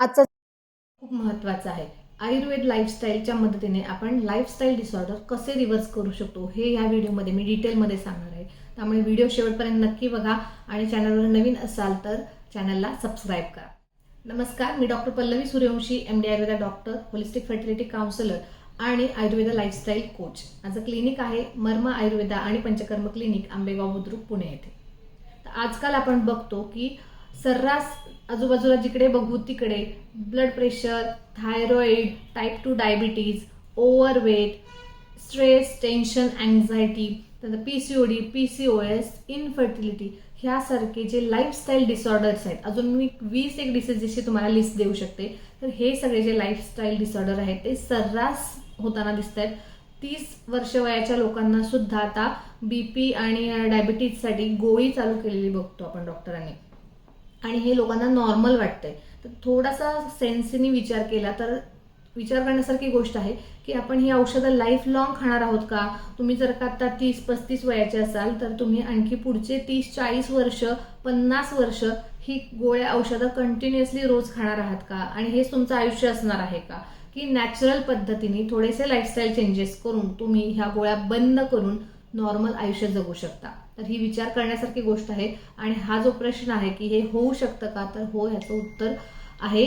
आजचा खूप महत्त्वाचा आहे. आयुर्वेद लाईफस्टाईलच्या मदतीने आपण लाईफस्टाईल डिसऑर्डर कसे रिव्हर्स करू शकतो हे या व्हिडिओमध्ये मी डिटेलमध्ये सांगणार आहे. त्यामुळे व्हिडिओ शेवटपर्यंत नक्की बघा आणि चॅनलवर नवीन असाल तर चॅनलला सबस्क्राईब करा. नमस्कार मी doctor Pallavi Suryavanshi M D Ayurveda doctor holistic fertility counsellor आणि आयुर्वेदा लाईफस्टाईल कोच माझं क्लिनिक आहे मर्मा आयुर्वेदा आणि पंचकर्म क्लिनिक आंबेगाव बुद्रुक पुणे येथे. तर आजकाल आपण बघतो की सर्रास आजूबाजूला जिकडे बघू तिकडे blood pressure thyroid type two diabetes overweight stress tension anxiety त्यानंतर P C O D P C O S infertility ह्यासारखे जे लाईफस्टाईल डिसऑर्डर्स आहेत अजून मी वीस एक डिसीजेसची तुम्हाला लिस्ट देऊ शकते तर हे सगळे जे लाईफस्टाईल डिसऑर्डर आहेत ते सर्रास होताना दिसत आहेत तीस वर्ष वयाच्या लोकांना सुद्धा आता बीपी आणि डायबिटीजसाठी गोळी चालू केलेली बघतो आपण डॉक्टरांनी. आणि हे लोकांना नॉर्मल वाटतंय. तर थोडासा सेन्सीने विचार केला तर विचार करण्यासारखी गोष्ट आहे की आपण ही औषधं लाईफ लॉंग खाणार आहोत का? तुम्ही जर का आता तीस पस्तीस वयाचे असाल तर तुम्ही आणखी पुढचे तीस चाळीस वर्ष पन्नास वर्ष ही गोळ्या औषधं कंटिन्युअसली रोज खाणार आहात का? आणि हेच तुमचं आयुष्य असणार आहे का? की नॅचरल पद्धतीने थोडेसे लाईफस्टाईल चेंजेस करून तुम्ही ह्या गोळ्या बंद करून नॉर्मल आयुष्य जगू शकता. तर ही विचार करण्यासारखी गोष्ट आहे. आणि हा जो प्रश्न आहे की हे होऊ शकतं का? तर हो ह्याचं उत्तर आहे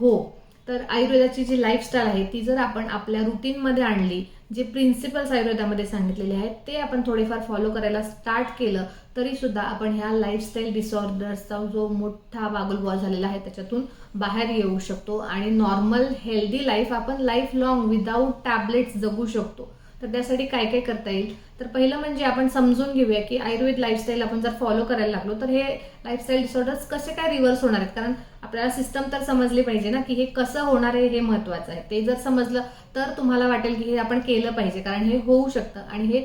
हो. तर आयुर्वेदाची जी लाईफस्टाईल आहे ती जर आपण आपल्या रुटीनमध्ये आणली जे प्रिन्सिपल्स आयुर्वेदामध्ये सांगितलेले आहेत ते आपण थोडेफार फॉलो करायला स्टार्ट केलं तरी सुद्धा आपण ह्या लाईफस्टाईल डिसऑर्डर्सचा जो मोठा बागुलबुवा झालेला आहे त्याच्यातून बाहेर येऊ शकतो. आणि नॉर्मल हेल्दी लाईफ आपण लाईफ लॉंग विदाऊट टॅबलेट्स जगू शकतो. तर त्यासाठी काय काय करता येईल? तर पहिलं म्हणजे आपण समजून घेऊया की आयुर्वेद लाईफस्टाईल आपण जर फॉलो करायला लागलो तर हे लाईफस्टाईल डिसऑर्डर्स कसे काय रिव्हर्स होणार आहेत? कारण आपल्याला सिस्टम तर समजली पाहिजे ना की हे कसं होणार आहे हे महत्वाचं आहे. ते जर समजलं तर तुम्हाला वाटेल की हे आपण केलं पाहिजे. कारण हे होऊ शकतं आणि हे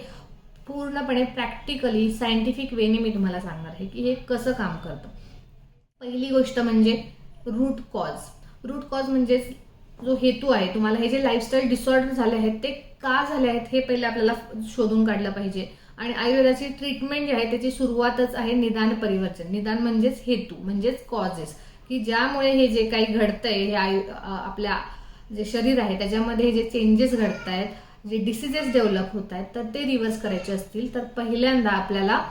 पूर्णपणे प्रॅक्टिकली सायंटिफिक वेने मी तुम्हाला सांगणार आहे की हे कसं काम करतं. पहिली गोष्ट म्हणजे रूट कॉज रूट कॉज म्हणजेच जो हेतू आहे तुम्हाला हे जे लाईफस्टाईल डिसऑर्डर झाले आहेत ते का झाले आहेत हे पहिले आपल्याला शोधून काढलं पाहिजे. आणि आयुर्वेदाची ट्रीटमेंट जी आहे त्याची सुरुवातच आहे निदान परिवर्तन. निदान म्हणजेच हेतू म्हणजेच कॉजेस की ज्यामुळे हे जे काही घडतंय हे आयु आपल्या जे शरीर आहे त्याच्यामध्ये हे जे चेंजेस घडत आहेत जे डिसिजेस डेव्हलप होत आहेत तर ते रिव्हर्स करायचे असतील. तर पहिल्यांदा आपल्याला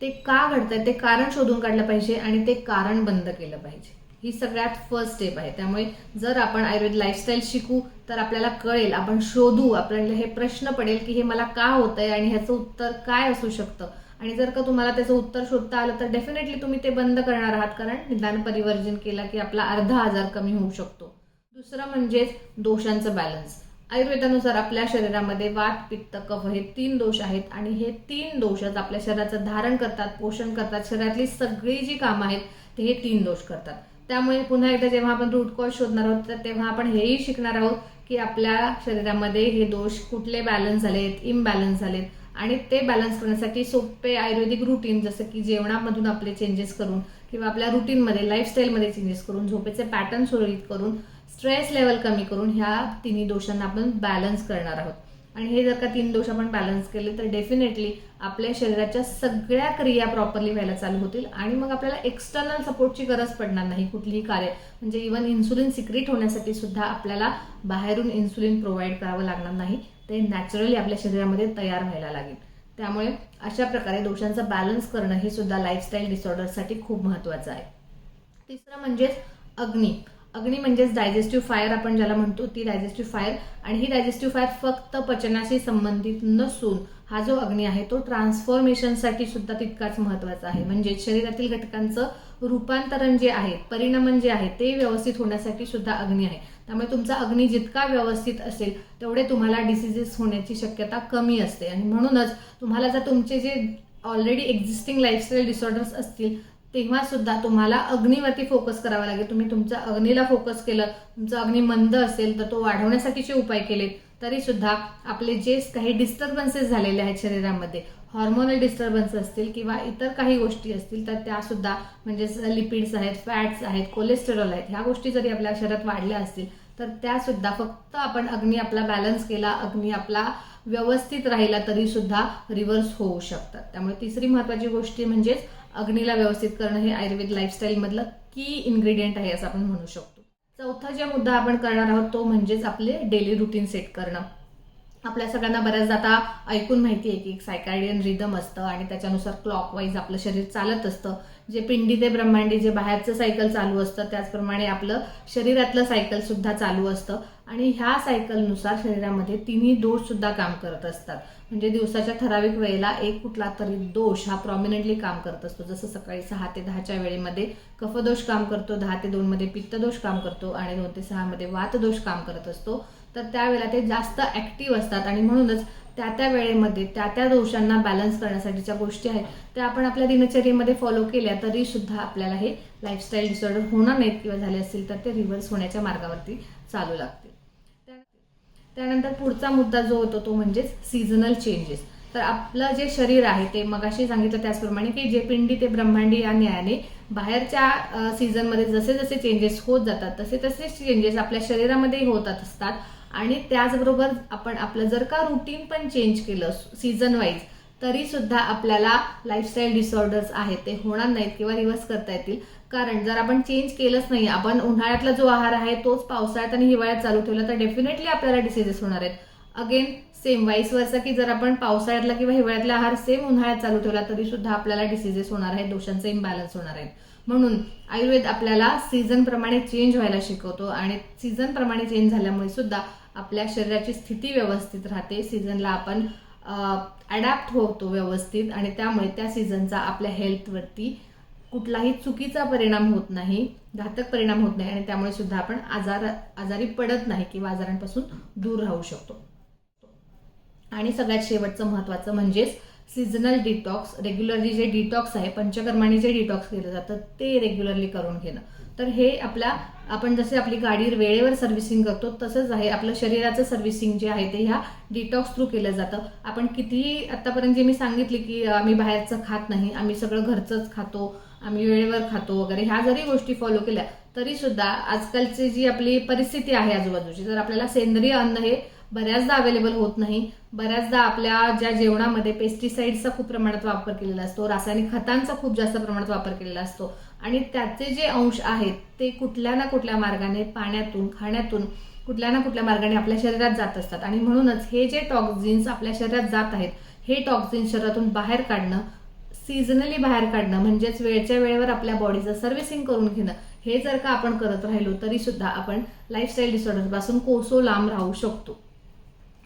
ते का घडत ते कारण शोधून काढलं पाहिजे आणि ते कारण बंद केलं पाहिजे. ही सगळ्यात फर्स्ट स्टेप आहे. त्यामुळे जर आपण आयुर्वेद लाईफस्टाईल शिकू तर आपल्याला कळेल आपण शोधू आपल्याला हे प्रश्न पडेल की हे मला का होत आहे आणि ह्याचं उत्तर काय असू शकतं. आणि जर का तुम्हाला त्याचं उत्तर शोधता आलं तर डेफिनेटली तुम्ही ते बंद करणार आहात कारण निदान परिवर्जन केला की आपला अर्धा आजार कमी होऊ शकतो. दुसरं म्हणजेच दोषांचं बॅलन्स आयुर्वेदानुसार आपल्या शरीरामध्ये वात पित्त कफ हे तीन दोष आहेत आणि हे तीन दोषच आपल्या शरीराचं धारण करतात पोषण करतात. शरीरातली सगळी जी कामं आहेत ते हे तीन दोष करतात. त्यामुळे पुन्हा एकदा जेव्हा आपण रूट कॉज शोधणार आहोत तर तेव्हा आपण हेही शिकणार आहोत की आपल्या शरीरामध्ये हे दोष कुठले बॅलन्स झालेत इम्बॅलन्स झालेत. आणि ते बॅलन्स करण्यासाठी सोपे आयुर्वेदिक रुटीन जसं की जेवणामधून आपले चेंजेस करून किंवा आपल्या रुटीनमध्ये लाईफस्टाईलमध्ये चेंजेस करून झोपेचे पॅटर्न सुरळीत करून स्ट्रेस लेवल कमी करून ह्या तिन्ही दोषांना आपण बॅलन्स करणार आहोत. आणि हे जर का तीन दोष आपण बॅलन्स केले तर डेफिनेटली आपल्या शरीराच्या सगळ्या क्रिया प्रॉपरली व्हायला चालू होतील आणि मग आपल्याला एक्सटर्नल सपोर्टची गरज पडणार नाही कुठलीही कार्य. म्हणजे इव्हन इन्सुलिन सिक्रेट होण्यासाठी सुद्धा आपल्याला बाहेरून इन्सुलिन प्रोव्हाइड करावं लागणार नाही. ते नॅचरली आपल्या शरीरामध्ये तयार व्हायला लागेल. त्यामुळे अशा प्रकारे दोषांचं बॅलन्स करणं हे सुद्धा लाईफस्टाईल डिसऑर्डरसाठी खूप महत्त्वाचं आहे. तिसरं म्हणजेच अग्नी. अग्नी म्हणजेच डायजेस्टिव्ह फायर आपण ज्याला म्हणतो ती डायजेस्टिव्ह फायर आणि ही डायजेस्टिव्ह फायर फक्त पचनाशी संबंधित नसून हा जो अग्नी आहे तो ट्रान्सफॉर्मेशनसाठी सुद्धा तितकाच महत्त्वाचा आहे. म्हणजे शरीरातील घटकांचं रूपांतरण जे आहे परिणामन जे आहे ते व्यवस्थित होण्यासाठी सुद्धा अग्नी आहे. त्यामुळे तुमचा अग्नी जितका व्यवस्थित असेल तेवढे तुम्हाला डिसिजेस होण्याची शक्यता कमी असते. आणि म्हणूनच तुम्हाला जर तुमचे जे ऑलरेडी एक्झिस्टिंग लाईफस्टाईल डिसऑर्डर्स असतील तेव्हा सुद्धा तुम्हाला अग्नीवरती फोकस करावा लागेल. तुम्ही तुमच्या अग्नीला फोकस केलं तुमचं अग्नी मंद असेल तर तो वाढवण्यासाठीचे उपाय केलेत. तरी सुद्धा आपले जे काही डिस्टर्बन्सेस झालेले आहेत शरीरामध्ये हॉर्मोनल डिस्टर्बन्स असतील किंवा इतर काही गोष्टी असतील तर त्या सुद्धा म्हणजे लिपिड्स आहेत फॅट्स आहेत कोलेस्टेरॉल आहेत ह्या गोष्टी जरी आपल्या शरीरात वाढल्या असतील तर त्या सुद्धा फक्त आपण अग्नी आपला बॅलन्स केला अग्नी आपला व्यवस्थित राहिला तरी सुद्धा रिव्हर्स होऊ शकतात. त्यामुळे तिसरी महत्वाची गोष्टी म्हणजेच अग्नीला व्यवस्थित करणं हे आयुर्वेद लाईफस्टाईलमधलं की इन्ग्रेडियंट आहे असं आपण म्हणू शकतो. चौथा जे मुद्दा आपण करणार आहोत तो म्हणजेच आपले डेली रुटीन सेट करणं. आपल्या सगळ्यांना बऱ्याचदा आता ऐकून माहिती आहे की एक सायकार्डियन रिदम असतं आणि त्याच्यानुसार क्लॉकवाईज आपलं शरीर चालत असतं. जे पिंडी ते ब्रह्मांडी जे बाहेरचं सायकल चालू असतं त्याचप्रमाणे आपलं शरीरातलं सायकल सुद्धा चालू असतं. आणि ह्या सायकलनुसार शरीरामध्ये तिन्ही दोष सुद्धा काम करत असतात. म्हणजे दिवसाच्या ठराविक वेळेला एक कुठला तरी दोष हा प्रॉमिनंटली काम करत असतो. जसं सकाळी सहा ते दहाच्या वेळेमध्ये कफदोष काम करतो दहा ते दोनमध्ये पित्तदोष काम करतो आणि दोन ते सहामध्ये वातदोष काम करत असतो. तर त्यावेळेला ते जास्त ऍक्टिव्ह असतात आणि म्हणूनच त्या त्या वेळेमध्ये त्या त्या दोषांना बॅलन्स करण्यासाठीच्या गोष्टी आहेत त्या आपण आपल्या दिनचर्येमध्ये फॉलो केल्या तरी सुद्धा आपल्याला हे लाईफस्टाईल डिसऑर्डर होणार नाहीत किंवा झाले असतील तर ते रिव्हर्स होण्याच्या मार्गावरती चालू लागतील. त्यानंतर पुढचा मुद्दा जो होतो तो म्हणजेच सीझनल चेंजेस तर आपलं जे शरीर आहे ते मगाशी सांगितलं त्याचप्रमाणे की जे पिंडी ते ब्रह्मांडी या न्यायाने बाहेरच्या सीझनमध्ये जसे जसे चेंजेस होत जातात तसे तसे चेंजेस आपल्या शरीरामध्येही होत असतात. आणि त्याचबरोबर आपण आपलं जर का रुटीन पण चेंज केलं सीझन वाईज तरी सुद्धा आपल्याला लाईफस्टाईल डिसऑर्डर्स आहेत ते होणार नाहीत किंवा रिव्हर्स करता येतील. कारण जर आपण चेंज केलंच नाही आपण उन्हाळ्यातला जो आहार आहे तोच पावसाळ्यात आणि हिवाळ्यात चालू ठेवला तर डेफिनेटली आपल्याला डिसिजेस होणार आहेत. अगेन सेम वाईस वर्षा की जर आपण पावसाळ्यातला किंवा हिवाळ्यातला आहार सेम उन्हाळ्यात चालू ठेवला तरी सुद्धा आपल्याला डिसिजेस होणार आहेत दोषांचे इम्बॅलन्स होणार आहेत. म्हणून आयुर्वेद आपल्याला सीझनप्रमाणे चेंज व्हायला शिकवतो आणि सीझनप्रमाणे चेंज झाल्यामुळे सुद्धा आपल्या शरीराची स्थिती व्यवस्थित राहते. सीझनला आपण अडॅप्ट होतो व्यवस्थित आणि त्यामुळे त्या सीझनचा आपल्या हेल्थवरती कुठलाही चुकीचा परिणाम होत नाही घातक परिणाम होत नाही आणि त्यामुळे सुद्धा आपण आजार आजारी पडत नाही किंवा आजारांपासून दूर राहू शकतो. आणि सगळ्यात शेवटचं महत्वाचं म्हणजेच सीझनल डिटॉक्स रेग्युलरली जे डिटॉक्स आहे पंचकर्माने जे डिटॉक्स केलं जातं ते रेग्युलरली करून घेणं. तर हे आपल्या आपण जसे आपली गाडी वेळेवर सर्व्हिसिंग करतो तसंच आहे आपलं शरीराचं सर्व्हिसिंग जे आहे ते ह्या डिटॉक्स थ्रू केलं जातं. आपण कितीही आत्तापर्यंत जे मी सांगितले की आम्ही बाहेरचं खात नाही आम्ही सगळं घरचंच खातो आम्ही वेळेवर खातो वगैरे ह्या जरी गोष्टी फॉलो केल्या तरी सुद्धा आजकालची जी आपली परिस्थिती आहे आजूबाजूची जर आपल्याला सेंद्रिय अन्न हे बऱ्याचदा अवेलेबल होत नाही. बऱ्याचदा आपल्या ज्या जेवणामध्ये पेस्टिसाइडचा खूप प्रमाणात वापर केलेला असतो रासायनिक खतांचा खूप जास्त प्रमाणात वापर केलेला असतो. आणि त्याचे जे अंश आहेत ते कुठल्या ना कुठल्या मार्गाने पाण्यातून खाण्यातून कुठल्या ना कुठल्या मार्गाने आपल्या शरीरात जात असतात. आणि म्हणूनच हे जे टॉक्झिन्स आपल्या शरीरात जात आहेत हे टॉक्झिन्स शरीरातून बाहेर काढणं सीझनली बाहेर काढणं म्हणजेच वेळच्या वेळेवर आपल्या बॉडीचं सर्व्हिसिंग करून घेणं हे जर का आपण करत राहिलो तरी सुद्धा आपण लाईफस्टाईल डिसऑर्डरपासून कोसो लांब राहू शकतो.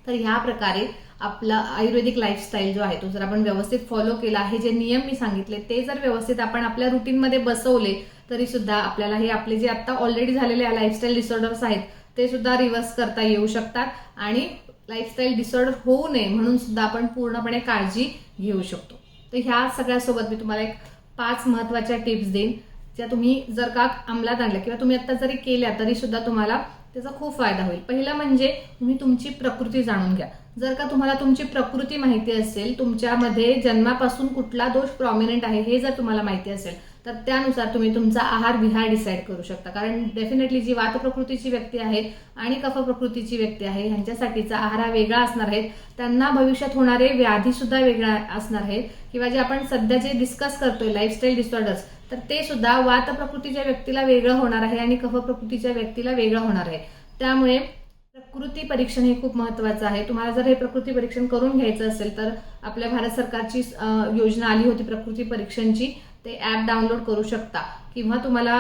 तर ह्या प्रकारे आपला आयुर्वेदिक लाईफस्टाईल जो आहे तो जर आपण व्यवस्थित फॉलो केला हे जे नियम मी सांगितले ते जर व्यवस्थित आपण आपल्या रुटीनमध्ये बसवले तरी सुद्धा आपल्याला हे आपले जे आता ऑलरेडी झालेले लाईफस्टाईल डिसऑर्डर्स आहेत ते सुद्धा रिव्हर्स करता येऊ शकतात आणि लाईफस्टाईल डिसऑर्डर होऊ नये म्हणून सुद्धा आपण पूर्णपणे काळजी घेऊ शकतो. तर ह्या सगळ्यासोबत मी तुम्हाला एक पाच महत्त्वाच्या टिप्स देईन ज्या तुम्ही जर का अंमलात आणल्या किंवा तुम्ही आता जरी केल्या तरी सुद्धा तुम्हाला त्याचा खूप फायदा होईल. पहिलं म्हणजे तुम्ही तुमची प्रकृती जाणून घ्या. जर का तुम्हाला तुमची प्रकृती माहिती असेल तुमच्यामध्ये जन्मापासून कुठला दोष प्रॉमिनंट आहे हे जर तुम्हाला माहिती असेल तर त्यानुसार तुम्ही तुमचा आहार विहार डिसाईड करू शकता. कारण डेफिनेटली जी वात प्रकृतीची व्यक्ती आहे आणि कफ प्रकृतीची व्यक्ती आहे ह्यांच्यासाठीचा आहार हा वेगळा असणार आहे. त्यांना भविष्यात होणारे व्याधी सुद्धा वेगळा असणार आहेत. किंवा जे आपण सध्या जे डिस्कस करतोय लाईफस्टाईल डिसऑर्डर्स तर ते सुद्धा वात प्रकृतीच्या व्यक्तीला वेगळं होणार आहे आणि कफ प्रकृतीच्या व्यक्तीला वेगळं होणार आहे. त्यामुळे प्रकृती परीक्षण हे खूप महत्वाचं आहे. तुम्हाला जर हे प्रकृती परीक्षण करून घ्यायचं असेल तर आपल्या भारत सरकारची योजना आली होती प्रकृती परीक्षणची ते ॲप डाउनलोड करू शकता. किंवा तुम्हाला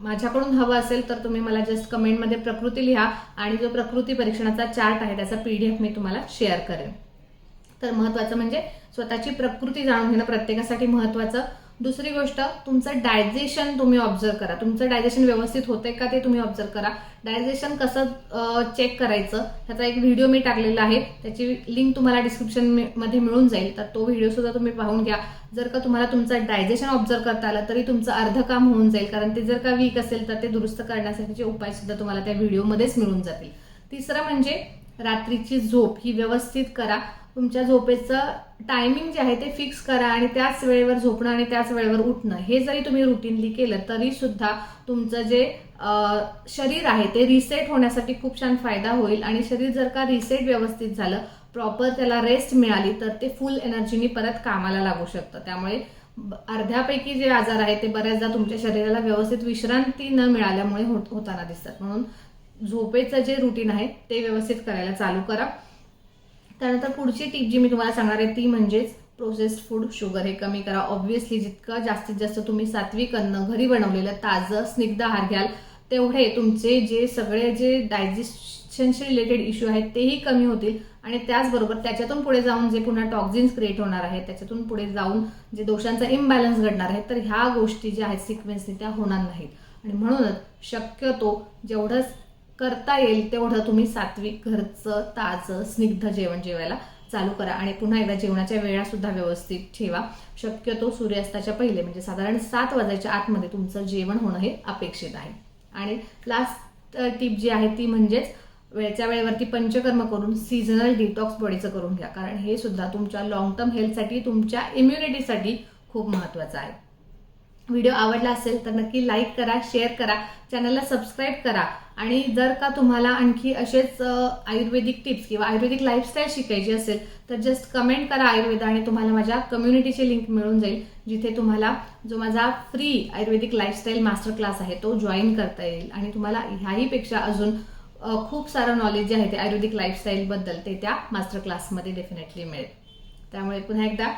माझ्याकडून हवं असेल तर तुम्ही मला जस्ट कमेंटमध्ये प्रकृती लिहा आणि जो प्रकृती परीक्षणाचा चार्ट आहे त्याचा पीडीएफ मी तुम्हाला शेअर करेन. तर महत्वाचं म्हणजे स्वतःची प्रकृती जाणून घेणं प्रत्येकासाठी महत्वाचं दुसरी गोष्ट तुमचं डायजेशन तुम्ही ऑब्झर्व करा. तुमचं डायजेशन व्यवस्थित होतंय का ते तुम्ही ऑब्झर्व करा. डायजेशन कसं चेक करायचं त्याचा एक व्हिडिओ मी टाकलेला आहे. त्याची लिंक तुम्हाला डिस्क्रिप्शनमध्ये मिळून जाईल. तर तो व्हिडिओ सुद्धा तुम्ही पाहून घ्या. जर का तुम्हाला तुमचं डायजेशन ऑब्झर्व करता आलं तरी तुमचं अर्ध काम होऊन जाईल. कारण ते जर का वीक असेल तर ते दुरुस्त करण्यासाठीचे उपाय सुद्धा तुम्हाला त्या व्हिडिओमध्येच मिळून जातील. तिसरं म्हणजे रात्रीची झोप ही व्यवस्थित करा. तुमच्या झोपेचं टायमिंग जे आहे ते फिक्स करा आणि त्याच वेळेवर झोपणं आणि त्याच वेळेवर उठणं. हे जरी तुम्ही रुटीनली केलं तरी सुद्धा तुमचं जे शरीर आहे ते रिसेट होण्यासाठी खूप छान फायदा होईल. आणि शरीर जर का रिसेट व्यवस्थित झालं प्रॉपर त्याला रेस्ट मिळाली तर ते फुल एनर्जीनी परत कामाला लागू शकतं. त्यामुळे अर्ध्यापैकी जे आजार आहेत ते बऱ्याचदा तुमच्या शरीराला व्यवस्थित विश्रांती न मिळाल्यामुळे होत होताना दिसतात. म्हणून झोपेचं जे रुटीन आहे ते व्यवस्थित करायला चालू करा. त्यानंतर पुढची टीप जी मी तुम्हाला सांगणार आहे ती म्हणजेच प्रोसेस्ड फूड शुगर हे कमी करा. ऑब्व्हियसली जितकं जास्तीत जास्त तुम्ही सात्विक अन्न घरी बनवलेलं ताजं स्निग्ध आहार घ्याल तेवढे तुमचे जे सगळे जे डायजेशनशी रिलेटेड इश्यू आहेत तेही कमी होतील. आणि त्याचबरोबर त्याच्यातून पुढे जाऊन जे पुन्हा टॉक्झिन्स क्रिएट होणार आहेत त्याच्यातून पुढे जाऊन जे दोषांचा इम्बॅलन्स घडणार आहे तर ह्या गोष्टी ज्या आहेत सिक्वेन्सने त्या होणार नाहीत. आणि म्हणूनच शक्यतो जेवढं करता येईल तेवढं तुम्ही सात्विक घरचं ताजं स्निग्ध जेवण जेवायला चालू करा. आणि पुन्हा एकदा जेवणाच्या वेळा सुद्धा व्यवस्थित ठेवा. शक्यतो सूर्यास्ताच्या पहिले म्हणजे साधारण सात वाजायच्या आतमध्ये तुमचं जेवण होणं हे अपेक्षित आहे. आणि लास्ट टीप जी आहे ती म्हणजेच वेळच्या वेळेवरती पंचकर्म करून सीझनल डिटॉक्स बॉडीचं करून घ्या. कारण हे सुद्धा तुमच्या लॉंग टर्म हेल्थसाठी तुमच्या इम्युनिटीसाठी खूप महत्त्वाचं आहे. व्हिडिओ आवडला असेल तर नक्की लाईक करा शेअर करा चॅनलला सबस्क्राईब करा. आणि जर का तुम्हाला आणखी असेच आयुर्वेदिक टिप्स किंवा आयुर्वेदिक लाईफस्टाईल शिकायची असेल तर जस्ट कमेंट करा आयुर्वेद आणि तुम्हाला माझ्या कम्युनिटीची लिंक मिळून जाईल जिथे तुम्हाला जो माझा free ayurvedic lifestyle master class आहे तो जॉईन करता येईल. आणि तुम्हाला ह्याहीपेक्षा अजून खूप सारं नॉलेज जे आहे ते आयुर्वेदिक लाईफस्टाईलबद्दल ते त्या मास्टर क्लासमध्ये डेफिनेटली मिळेल. त्यामुळे पुन्हा एकदा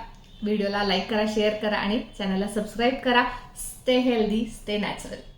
व्हिडिओला लाईक करा शेअर करा आणि चॅनलला सबस्क्राईब करा. Stay healthy stay natural.